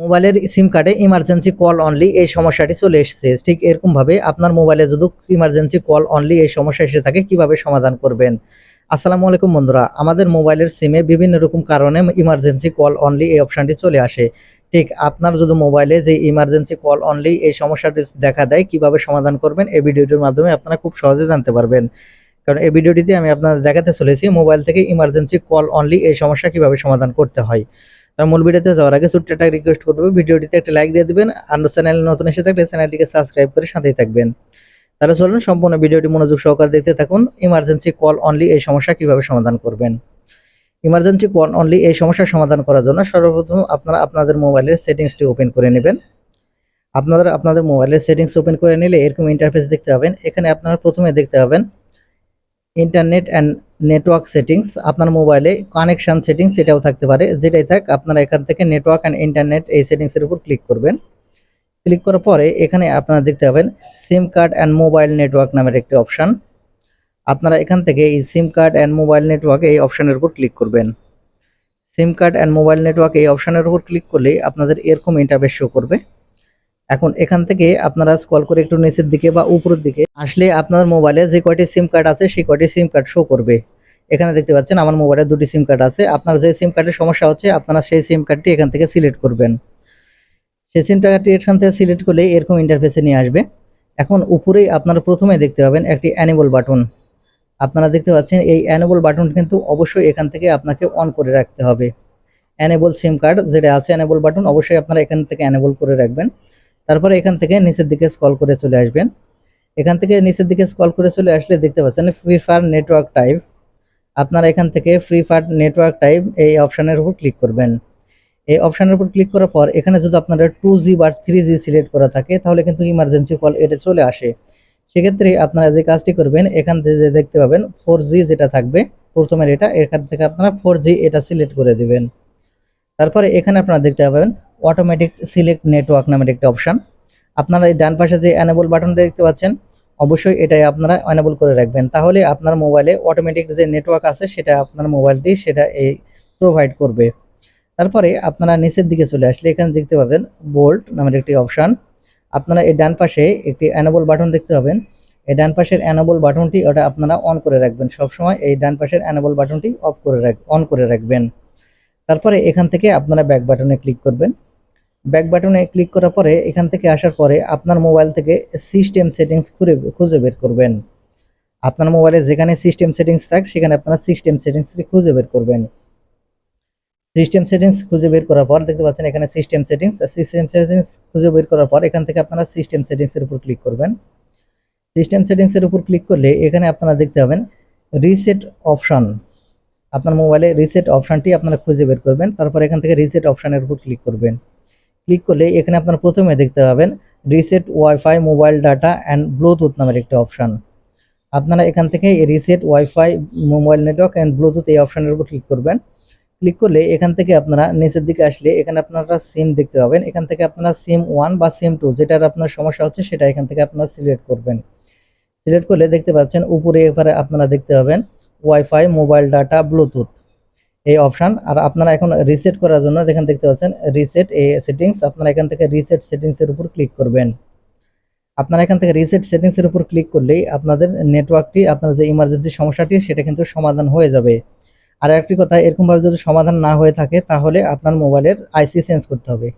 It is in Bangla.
মোবাইলের সিম কার্ডে ইমার্জেন্সি কল অনলি এই সমস্যাটি চলে এসেছে। ঠিক এরকমভাবে আপনার মোবাইলে যদি ইমার্জেন্সি কল অনলি এই সমস্যা এসে থাকে, কীভাবে সমাধান করবেন? আসসালামু আলাইকুম বন্ধুরা, আমাদের মোবাইলের সিমে বিভিন্ন রকম কারণে ইমার্জেন্সি কল অনলি এই অপশানটি চলে আসে। ঠিক আপনার যদি মোবাইলে যে ইমার্জেন্সি কল অনলি এই সমস্যাটি দেখা দেয়, কীভাবে সমাধান করবেন, এই ভিডিওটির মাধ্যমে আপনারা খুব সহজে জানতে পারবেন। কারণ এই ভিডিওটিতে আমি আপনাদের দেখাতে চলেছি, মোবাইল থেকে ইমার্জেন্সি কল অনলি এই সমস্যা কীভাবে সমাধান করতে হয়। তার মূল ভিডিওতে যাওয়ার আগে ছোট্ট একটা রিকোয়েস্ট করব, ভিডিওটিতে একটা লাইক দিয়ে দেবেন, আর চ্যানেল নতুন এসে থাকলে চ্যানেলটিকে সাবস্ক্রাইব করে সাথেই থাকবেন। তাহলে চলুন সম্পূর্ণ ভিডিওটি মনোযোগ সহকারে দেখতে থাকুন ইমার্জেন্সি কল অনলি এই সমস্যা কীভাবে সমাধান করবেন। ইমার্জেন্সি কল অনলি এই সমস্যার সমাধান করার জন্য সর্বপ্রথম আপনারা আপনাদের মোবাইলের সেটিংসটি ওপেন করে নেবেন। আপনারা আপনাদের মোবাইলের সেটিংস ওপেন করে নিলে এরকম ইন্টারফেস দেখতে পাবেন। এখানে আপনারা প্রথমে দেখতে পাবেন ইন্টারনেট অ্যান্ড নেটওয়ার্ক সেটিংস আপনার মোবাইলে কানেকশান সেটিংস এটাও থাকতে পারে। যেটাই থাক, আপনারা এখান থেকে নেটওয়ার্ক অ্যান্ড ইন্টারনেট এই সেটিংসের উপর ক্লিক করবেন। ক্লিক করার পরে এখানে আপনারা দেখতে পাবেন SIM card and mobile network নামের একটি অপশান আপনারা এখান থেকে এই SIM card and mobile network এই অপশানের উপর ক্লিক করবেন। SIM card and mobile network এই অপশানের উপর ক্লিক করলে আপনাদের এরকম ইন্টারভেস শো করবে। এখন এখান থেকে আপনারা স্কল করে একটু নিচের দিকে বা উপরের দিকে আসলে আপনার মোবাইলে যে কয়টি সিম কার্ড আছে, সেই কয়টি সিম কার্ড শো করবে। এখানে দেখতে পাচ্ছেন আমার মোবাইলে দুটি সিম কার্ড আছে। আপনার যে সিম কার্ডের সমস্যা হচ্ছে, আপনারা সেই সিম কার্ডটি এখান থেকে সিলেক্ট করবেন। সেই সিম কার্ডটি এখান থেকে সিলেক্ট করলে এরকম ইন্টারফেসে নিয়ে আসবে। এখন উপরেই আপনারা প্রথমে দেখতে পাবেন একটি অ্যানিবল বাটন আপনারা দেখতে পাচ্ছেন এই অ্যানেবল বাটন কিন্তু অবশ্যই এখান থেকে আপনাকে অন করে রাখতে হবে। অ্যানেবল সিম কার্ড যেটা আছে অ্যানেবল বাটন অবশ্যই আপনারা এখান থেকে অ্যানেবল করে রাখবেন। তারপরে এখান থেকে নিচের দিকে স্কল করে চলে আসবেন। এখান থেকে নিচের দিকে স্কল করে চলে আসলে দেখতে পাচ্ছেন ফ্রি ফায়ার নেটওয়ার্ক টাইপ আপনারা এখান থেকে ফ্রি ফায়ার নেটওয়ার্ক টাইপ এই অপশানের উপর ক্লিক করবেন। এই অপশানের উপর ক্লিক করার পর এখানে যদি আপনারা টু জি বা থ্রি জি সিলেক্ট করা থাকে, তাহলে কিন্তু ইমার্জেন্সি কল এটা চলে আসে। সেক্ষেত্রে আপনারা যে কাজটি করবেন, এখান থেকে দেখতে পাবেন ফোর জি যেটা থাকবে, প্রথমের এটা, এখান থেকে আপনারা ফোর জি এটা সিলেক্ট করে দেবেন। তারপরে এখানে আপনারা দেখতে পাবেন অটোমেটিক সিলেক্ট নেটওয়ার্ক নামের একটি অপশান আপনারা এই ডান পাশে যে অ্যানেবল বাটন দেখতে পাচ্ছেন, অবশ্যই এটাই আপনারা অ্যানেবল করে রাখবেন। তাহলে আপনার মোবাইলে অটোমেটিক যে নেটওয়ার্ক আছে, সেটা আপনার মোবাইলটি সেটা এই প্রোভাইড করবে। তারপরে আপনারা নিচের দিকে চলে আসলে এখানে দেখতে পাবেন বোল্ট নামের একটি অপশান আপনারা এই ডান পাশে একটি অ্যানেবল বাটন দেখতে পাবেন। এই ডান পাশের অ্যানেবল বাটনটি ওটা আপনারা অন করে রাখবেন। সবসময় এই ডান পাশের অ্যানেবল বাটনটি অফ করে রাখ অন করে রাখবেন। তারপরে এখান থেকে আপনারা ব্যাক বাটনে ক্লিক করবেন। ব্যাক বাটনে ক্লিক করার পরে এখান থেকে আসার পরে আপনার মোবাইল থেকে সিস্টেম সেটিংস খুঁজে খুঁজে বের করবেন। আপনার মোবাইলে যেখানে সিস্টেম সেটিংস থাক, সেখানে আপনারা সিস্টেম সেটিংসটি খুঁজে বের করবেন। সিস্টেম সেটিংস খুঁজে বের করার পর দেখতে পাচ্ছেন এখানে সিস্টেম সেটিংস সিস্টেম সেটিংস খুঁজে বের করার পর এখান থেকে আপনারা সিস্টেম সেটিংসের উপর ক্লিক করবেন। সিস্টেম সেটিংসের উপর ক্লিক করলে এখানে আপনারা দেখতে পাবেন রিসেট অপশন আপনার মোবাইলে রিসেট অপশানটি আপনারা খুঁজে বের করবেন, তারপর এখান থেকে রিসেট অপশানের উপর ক্লিক করবেন। ক্লিক করলে এখানে আপনারা প্রথমে দেখতে পাবেন reset Wi-Fi mobile data and Bluetooth নামের একটা অপশান আপনারা এখান থেকে reset Wi-Fi mobile network and Bluetooth এই অপশানের উপর ক্লিক করবেন। ক্লিক করলে এখান থেকে আপনারা নিচের দিকে আসলে এখানে আপনারা সিম দেখতে পাবেন। এখান থেকে আপনারা সিম ওয়ান বা সিম টু যেটার আপনার সমস্যা হচ্ছে সেটা এখান থেকে আপনারা সিলেক্ট করবেন। সিলেক্ট করলে দেখতে পাচ্ছেন উপরে এবারে আপনারা দেখতে পাবেন ওয়াইফাই মোবাইল ডাটা ব্লুটুথ এই অপশান আর আপনারা এখন রিসেট করার জন্য এখানে দেখতে পাচ্ছেন রিসেট এ সেটিংস আপনারা এখান থেকে রিসেট সেটিংসের উপর ক্লিক করবেন। আপনারা এখান থেকে রিসেট সেটিংসের উপর ক্লিক করলেই আপনাদের নেটওয়ার্কটি আপনার যে ইমার্জেন্সি সমস্যাটি, সেটা কিন্তু সমাধান হয়ে যাবে। আর একটি কথা, এরকমভাবে যদি সমাধান না হয়ে থাকে, তাহলে আপনার মোবাইলের আইসি চেঞ্জ করতে হবে।